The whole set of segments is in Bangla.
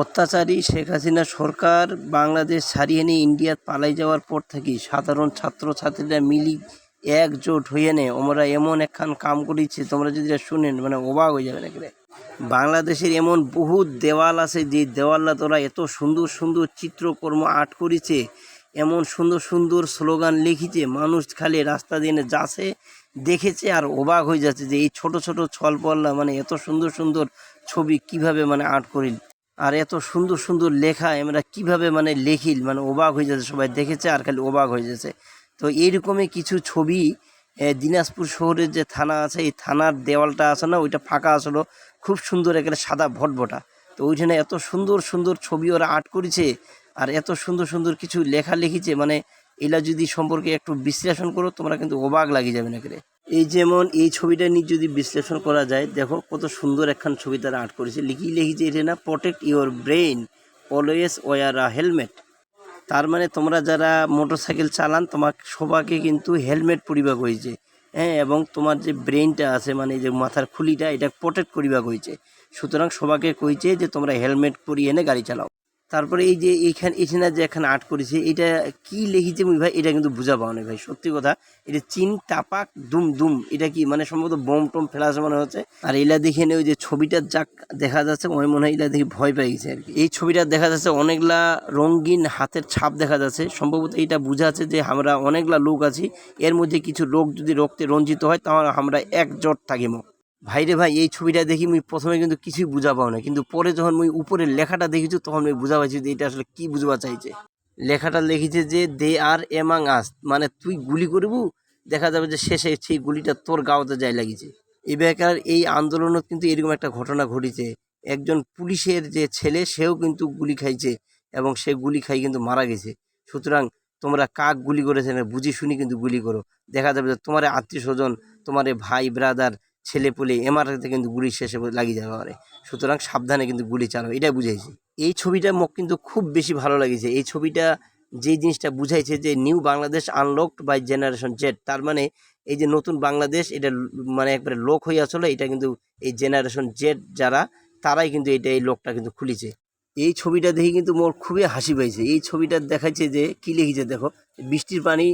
অত্যাচারী শেখ হাসিনা সরকার বাংলাদেশ ছাড়িয়ে নিয়ে ইন্ডিয়া পালাই যাওয়ার পর থেকে সাধারণ ছাত্রছাত্রীরা মিলি একজোট হয়ে নে আমরা এমন একখান কাম করেছি তোমরা যদি শুনেন মানে অবাক হয়ে যাবে নাকি। বাংলাদেশের এমন বহু দেওয়াল আছে, যে দেওয়াল্লা তোরা এত সুন্দর সুন্দর চিত্রকর্ম আর্ট করেছে এমন সুন্দর সুন্দর স্লোগান লিখেছে মানুষ খালি রাস্তা দিয়ে যাচ্ছে, দেখেছে আর অবাক হয়ে যাচ্ছে যে এই ছোট ছোট ছলপল্লা মানে এত সুন্দর সুন্দর ছবি কীভাবে মানে আর্ট করিল আর এত সুন্দর সুন্দর লেখা আমরা কীভাবে মানে লেখিল মানে অবাক হয়ে যাচ্ছে, সবাই দেখেছে আর খালি অবাক হয়ে যাচ্ছে তো এইরকমই কিছু ছবি দিনাজপুর শহরের যে থানা আছে, এই থানার দেওয়ালটা আছে না, ওইটা ফাঁকা আসলো, খুব সুন্দর একেবারে সাদা ভটভটা তো ওইখানে এত সুন্দর সুন্দর ছবি ওরা আর্ট করেছে, আর এত সুন্দর সুন্দর কিছু লেখা লিখেছে মানে এলা যদি সম্পর্কে একটু বিশ্লেষণ করো, তোমরা কিন্তু অবাক লাগিয়ে যাবে না। এই যেমন এই ছবিটা নিয়ে যদি বিশ্লেষণ করা যায়, দেখো কত সুন্দর একখান ছবি তারা আর্ট করেছে। লিখি লিখেছে এটা না protect your brain always wear a helmet তার মানে তোমরা যারা মোটরসাইকেল চালান, তোমাকে সবাকে কিন্তু হেলমেট পরিবার হয়েছে। হ্যাঁ এবং তোমার যে ব্রেনটা আছে মানে যে মাথার খুলিটা, এটা প্রোটেক্ট করিবার হয়েছে। সুতরাং সবাকে কইছে যে তোমরা হেলমেট পরিয়ে এনে গাড়ি চালাও। তারপরে এই যে এইখান, এখানে যে এখানে আর্ট করেছে, এটা কি লিখেছে মুই ভাই? এটা কিন্তু বুঝা পাও না ভাই, সত্যি কথা। এটা চিন টাপাক দুম দুম, এটা কি মানে সম্ভবত বোম টোম ফেলা আছে মনে হচ্ছে। আর এলা দেখে ওই যে ছবিটা যাক দেখা যাচ্ছে, মনে মনে হয় এলা দেখে ভয় পেয়ে গেছে আর কি। এই ছবিটা দেখা যাচ্ছে অনেকলা রঙিন হাতের ছাপ দেখা যাচ্ছে। সম্ভবত এটা বোঝা আছে যে আমরা অনেকলা লোক আছি, এর মধ্যে কিছু লোক যদি রক্তে রঞ্জিত হয়, তাহলে আমরা একজোট থাকিম। ভাইরে ভাই, এই ছবিটা দেখি মুই প্রথমে কিন্তু কিছুই বুঝা পাও না। কিন্তু পরে যখন মুই উপরের লেখাটা দেখেছি, তখন আমি বুঝা পাইছি যে এটা আসলে কি বুঝবা চাইছে। লেখাটা লিখেছে যে, দে আর এমাং আস মানে তুই গুলি করবু, দেখা যাবে যে শেষে সেই গুলিটা তোর গাওতে যায় লাগিছে। বেকার এই আন্দোলনত কিন্তু এরকম একটা ঘটনা ঘটেছে। একজন পুলিশের যে ছেলে, সেও কিন্তু গুলি খাইছে এবং সে গুলি খাই কিন্তু মারা গেছে। সুতরাং তোমরা কাক গুলি করেছে না, বুঝি শুনি কিন্তু গুলি করো। দেখা যাবে যে তোমার আত্মীয় স্বজন, তোমার ভাই ব্রাদার ছেলে পুলে এমারাতে কিন্তু গুলি শেষে লাগিয়ে যাবে পারে। সুতরাং সাবধানে কিন্তু গুলি চালাও এটা বুঝাইছি। এই ছবিটা মোক কিন্তু খুব বেশি ভালো লাগেছে। এই ছবিটা যে জিনিসটা বুঝাইছে যে new Bangladesh unlocked by generation Z, তার মানে এই যে নতুন বাংলাদেশ, এটা মানে একবারে লোক হয়ে আসলে এটা কিন্তু এই জেনারেশন জেড যারা, তারাই কিন্তু এটা এই লোকটা কিন্তু খুলিছে। এই ছবিটা দেখে কিন্তু মোর খুবই হাসি পাইছে। এই ছবিটা দেখাচ্ছে যে কি লিখেছে দেখো, বৃষ্টির পানি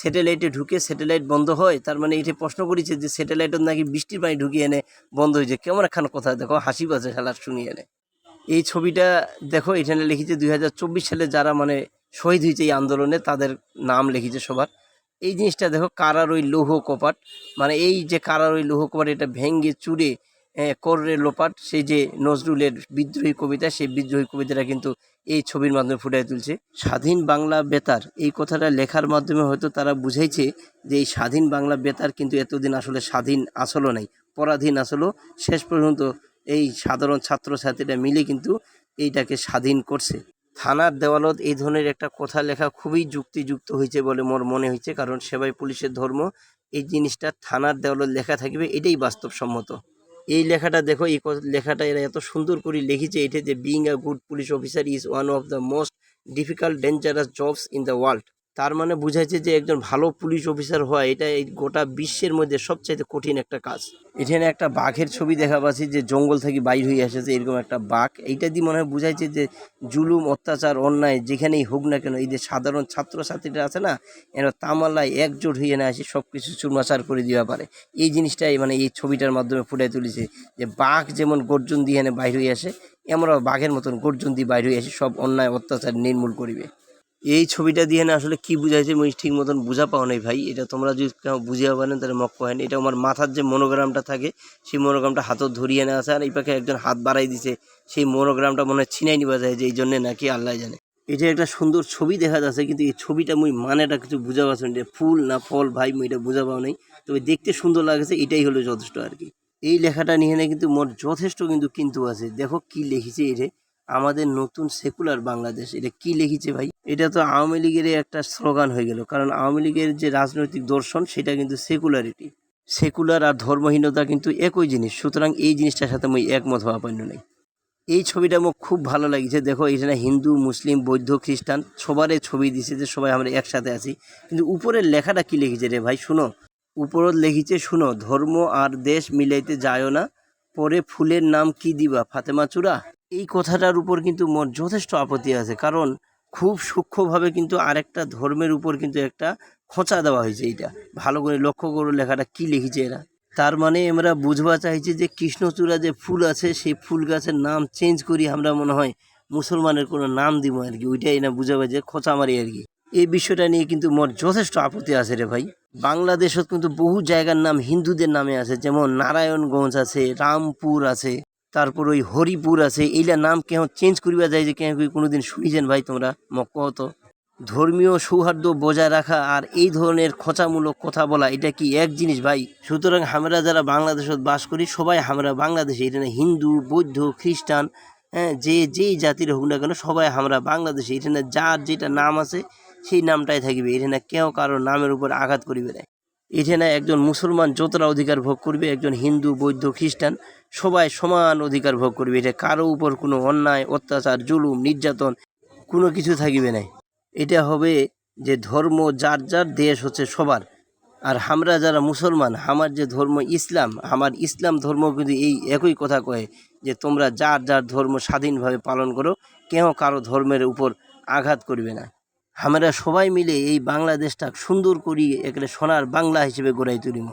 স্যাটেলাইটে ঢুকে স্যাটেলাইট বন্ধ হয়, তার মানে এটা প্রশ্ন করেছে যে স্যাটেলাইটের নাকি বৃষ্টির পানি ঢুকিয়ে এনে বন্ধ হয়েছে। কেমন একখান কথা, দেখো, হাসি পাচ্ছে খেলার শুনিয়ে এনে। এই ছবিটা, দেখো, এখানে লিখেছে দুই হাজার চব্বিশ সালে যারা মানে শহীদ হয়েছে এই আন্দোলনে, তাদের নাম লিখেছে সবার। এই জিনিসটা, দেখো কারার ওই লৌহ কপাট। মানে এই যে কারার ওই লৌহ কপাট, এটা ভেঙ্গে চুরে কররে লোপাট, সেই যে নজরুলের বিদ্রোহী কবিতা, সেই বিদ্রোহী কবিতাটা কিন্তু এই ছবির মাধ্যমে ফুটিয়ে তুলছে। স্বাধীন বাংলা বেতার, এই কথাটা লেখার মাধ্যমে হয়তো তারা বুঝাইছে যে এই স্বাধীন বাংলা বেতার কিন্তু এতদিন আসলে স্বাধীন আসলো নাই, পরাধীন আসলো শেষ পর্যন্ত এই সাধারণ ছাত্রছাত্রীরা মিলে কিন্তু এইটাকে স্বাধীন করছে। থানার দেওয়ালত এই ধরনের একটা কথা লেখা খুবই যুক্তিযুক্ত হয়েছে বলে মোর মনে হয়েছে, কারণ সেবাই পুলিশের ধর্ম। এই জিনিসটা থানার দেওয়ালত লেখা থাকবে, এটাই বাস্তবসম্মত। এই লেখাটা দেখো, এই লেখাটা এরা এত সুন্দর করে লিখেছে, এটা যে being a good police officer is one of the most difficult dangerous jobs in the world তার মানে বুঝাইছে যে একজন ভালো পুলিশ অফিসার হওয়া এটা এই গোটা বিশ্বের মধ্যে সবচাইতে কঠিন একটা কাজ। এখানে একটা বাঘের ছবি দেখা পাচ্ছি যে জঙ্গল থেকে বাইর হয়ে এসেছে, এরকম একটা বাঘ। এইটা দিয়ে মনে হয় বুঝাইছে যে জুলুম, অত্যাচার, অন্যায় যেখানেই হোক না কেন, এই যে সাধারণ ছাত্রছাত্রীরা আছে না, এরা তামাল্লায় একজোট হয়ে না আসে সব কিছু চুরমাচার করে দেওয়া পারে। এই জিনিসটাই মানে এই ছবিটার মাধ্যমে ফুটাই তুলেছে যে বাঘ যেমন গর্জন দিয়ে এনে বাইর হয়ে আসে আমরা বাঘের মতন গর্জন দিয়ে বাইর হয়ে আসি সব অন্যায়, অত্যাচার নির্মূল করিবে। এই ছবিটা দিয়ে না আসলে কি বুঝাইছে মুই ঠিক মতন বুঝা পাও নাই ভাই? এটা তোমরা যদি বুঝিয়া পারেন, তাহলে মক কহেন এটা আমার মাথার যে মনোগ্রামটা থাকে, সেই মনোগ্রামটা হাতত ধরিয়ে নেওয়া আছে, আর এই পাখে একজন হাত বাড়াই দিছে, সেই মনোগ্রামটা মনে হয় ছিনাই নিবা যায় যে এই জন্যে নাকি আল্লাহ জানে। এটা একটা সুন্দর ছবি দেখা যাচ্ছে, কিন্তু এই ছবিটা মুই মানেটা কিছু বুঝা পাচ্ছি না ফুল না ফল ভাই, মুই এটা বুঝা পাও নাই। তবে দেখতে সুন্দর লাগছে, এটাই হলো যথেষ্ট আর কি। এই লেখাটা নিয়ে না কিন্তু মোর যথেষ্ট কিন্তু কিন্তু আছে। দেখো কি লিখেছে এটা আমাদের নতুন সেকুলার বাংলাদেশ, এটা কি লিখেছে ভাই? এটা তো আওয়ামী লীগের একটা স্লোগান হয়ে গেল। কারণ আওয়ামী লীগের যে রাজনৈতিক দর্শন, সেটা কিন্তু সেকুলারিটি সেকুলার আর ধর্মহীনতা কিন্তু একই জিনিস। সুতরাং এই জিনিসটার সাথে আমি একমত হওয়া পাইন নাই। এই ছবিটা আমার খুব ভালো লাগছে দেখো এখানে হিন্দু, মুসলিম, বৌদ্ধ, খ্রিস্টান সবারই ছবি দিছে যে সবাই আমরা একসাথে আছি। কিন্তু উপরের লেখাটা কি লিখেছে রে ভাই? শুনো। উপরত লিখেছে, শুনো, ধর্ম আর দেশ মিলাইতে যায়ও না, পরে ফুলের নাম কি দিবা, ফাতেমা চূড়া? এই কথাটার উপর কিন্তু মোর যথেষ্ট আপত্তি আছে। কারণ খুব সূক্ষ্মভাবে কিন্তু আরেকটা ধর্মের উপর কিন্তু একটা খোঁচা দেওয়া হয়েছে এইটা। ভালো করে লক্ষ্য করে লেখাটা কি লিখেছে এরা। তার মানে আমরা বুঝবা চাইছি যে কৃষ্ণচূড়া যে ফুল আছে, সেই ফুল গাছের নাম চেঞ্জ করি আমরা মনে হয় মুসলমানের কোনো নাম দিব আর কি। ওইটাই না বুঝাবে যে খোঁচা মারি আর কি। এই বিষয়টা নিয়ে কিন্তু মোর যথেষ্ট আপত্তি আছে রে ভাই। বাংলাদেশত কিন্তু বহু জায়গার নাম হিন্দুদের নামে আছে, যেমন নারায়ণগঞ্জ আছে, রামপুর আছে। তারপর ওই হরিপুর আছে এইলা নাম কেহ চেঞ্জ করিবা যায় যে কেহ কি কোনোদিন শুনিছেন ভাই তোমরা? মক তো ধর্মীয় সৌহার্দ্য বজায় রাখা আর এই ধরনের খোঁচামূলক কথা বলা, এটা কি এক জিনিস ভাই? সুতরাং আমরা যারা বাংলাদেশত বাস করি, সবাই আমরা বাংলাদেশে, এটা হিন্দু, বৌদ্ধ, খ্রিস্টান হ্যাঁ যে যেই জাতির হোক না কেন, সবাই আমরা বাংলাদেশে, এটা না যার যেটা নাম আছে, সেই নামটাই থাকবে, এটা না কেউ কারও নামের উপর আঘাত করিবে না। এখানে একজন মুসলমান যতটা অধিকার ভোগ করবে, একজন হিন্দু, বৌদ্ধ, খ্রিস্টান, সবাই সমান অধিকার ভোগ করবে। এটা কারও উপর কোনো অন্যায়, অত্যাচার, জুলুম, নির্যাতন কোনো কিছু থাকিবে না এটা হবে যে ধর্ম যার যার দেশ হচ্ছে সবার। আর আমরা যারা মুসলমান, আমার যে ধর্ম ইসলাম, আমার ইসলাম ধর্ম কিন্তু এই একই কথা কয় যে তোমরা যার যার ধর্ম স্বাধীনভাবে পালন করো কেউ কারও ধর্মের উপর আঘাত করবে না। আমরা সবাই মিলে এই বাংলাদেশটা সুন্দর করি একটা সোনার বাংলা হিসেবে গড়াই তুলিব।